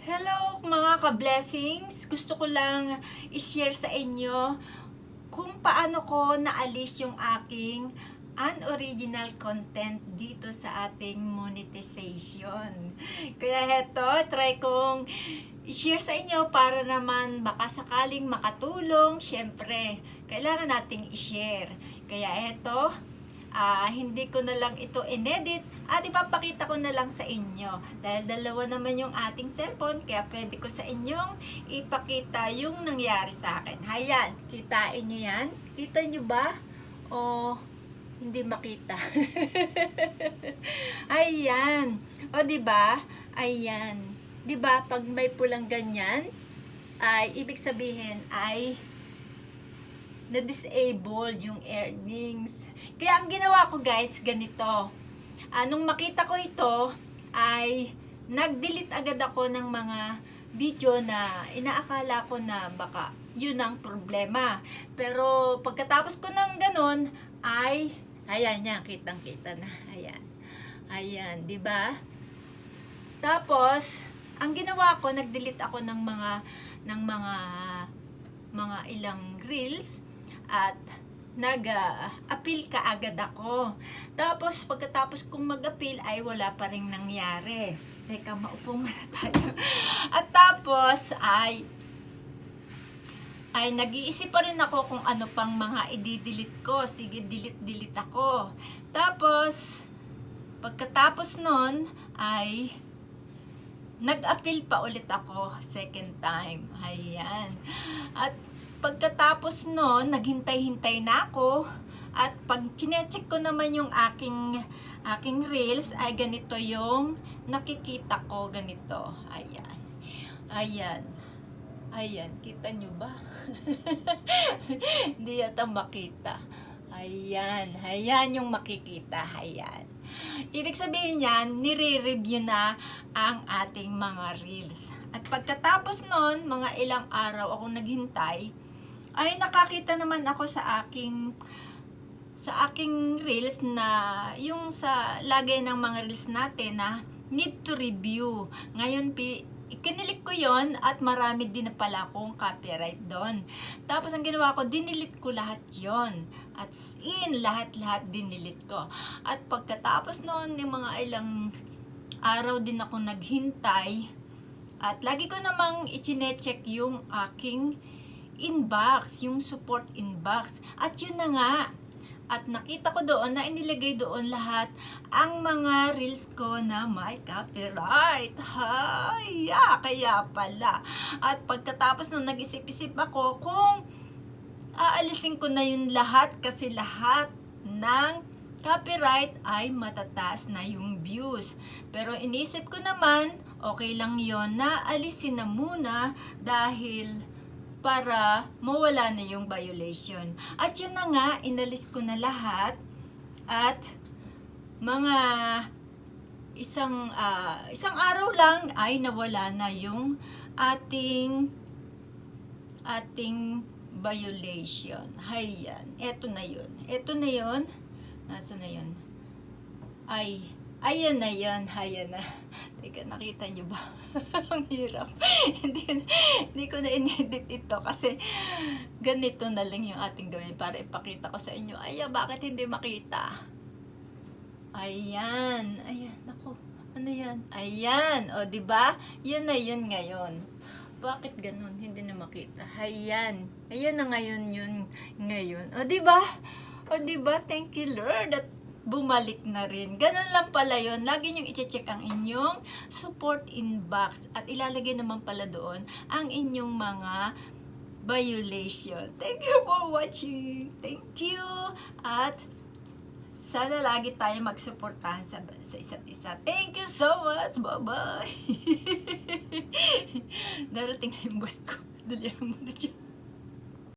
Hello mga ka-blessings! Gusto ko lang i-share sa inyo kung paano ko naalis yung aking unoriginal content dito sa ating monetization. Kaya heto, try kong i-share sa inyo para naman baka sakaling makatulong. Siyempre, kailangan nating i-share. Kaya heto, ah, hindi ko na lang ito inedit at ipapakita ko na lang sa inyo. Dahil dalawa naman yung ating cellphone, kaya pwede ko sa inyong ipakita yung nangyari sa akin. Hayan, kitain nyo yan? Kita nyo ba? O hindi makita? Ayan. O di ba? Ayan. Di ba pag may pulang ganyan, ay ibig sabihin ay na-disabled yung earnings. Kaya ang ginawa ko guys, ganito. Ah, nung makita ko ito, ay nag-delete agad ako ng mga video na inaakala ko na baka yun ang problema. Pero pagkatapos ko ng ganun, ay, ayan yan, kitang-kita na. Ayan. Ayan, di ba? Tapos, ang ginawa ko, nag-delete ako ng mga ng mga mga ilang reels at nag-appeal ka agad ako. Tapos pagkatapos kong mag-appeal ay wala pa rin nangyari. Teka, maupo muna tayo. At tapos ay ay nag-iisip pa rin ako kung ano pang mga i-delete ko. Sige, delete-delete ako. Tapos, pagkatapos nun, ay nag-appeal pa ulit ako second time. Ayan. At pagkatapos nun, naghintay-hintay na ako. At pag chinecheck ko naman yung aking aking reels, ay ganito yung nakikita ko ganito. Ayan. Ayan. Ayan, kita nyo ba? Hindi yata makita. Ayan, ayan yung makikita. Ayan. Ibig sabihin niyan, nire-review na ang ating mga reels. At pagkatapos nun, mga ilang araw ako naghintay, ay nakakita naman ako sa aking sa aking reels na yung sa lagay ng mga reels natin na need to review. Ngayon, pi, kinilik ko yon at marami din na pala akong copyright doon. Tapos ang ginawa ko, dinilit ko lahat yon At in, lahat-lahat dinilit ko. At pagkatapos noon, yung mga ilang araw din ako naghintay. At lagi ko namang ichinecheck yung aking inbox, yung support inbox. At yun na nga, at nakita ko doon na inilagay doon lahat ang mga reels ko na may copyright. Hay, ah, kaya pala. At pagkatapos nung nag-isip-isip ako kung aalisin ko na yun lahat kasi lahat ng copyright ay matataas na yung views. Pero inisip ko naman, okay lang yon na alisin na muna dahil para mawala na yung violation. At yun na nga, inalis ko na lahat at mga isang ah, isang araw lang ay nawala na yung ating ating violation. Hayan, eto na yun. Eto na yun. Nasa na yun? Ay, ayan na yun. Ayan na. Teka, nakita nyo ba? Ang hirap. hindi, hindi ko na inedit ito kasi ganito na lang yung ating gawin para ipakita ko sa inyo. Ay, bakit hindi makita? Ayan. Ayan. Ako. Ano yan? Ayan. O, ba? Yan na yun ngayon. Bakit ganun? Hindi na makita. Ayan. Ayan na ngayon yun ngayon. O, ba? O, di ba? Thank you, Lord. At bumalik na rin. Ganun lang pala yon. Lagi niyong i-check ang inyong support inbox at ilalagay naman pala doon ang inyong mga violation. Thank you for watching. Thank you. At sana lagi tayo magsuportahan sa, sa isa't isa. Thank you so much. Bye-bye. Darating na yung boss ko. Dali mo na siya.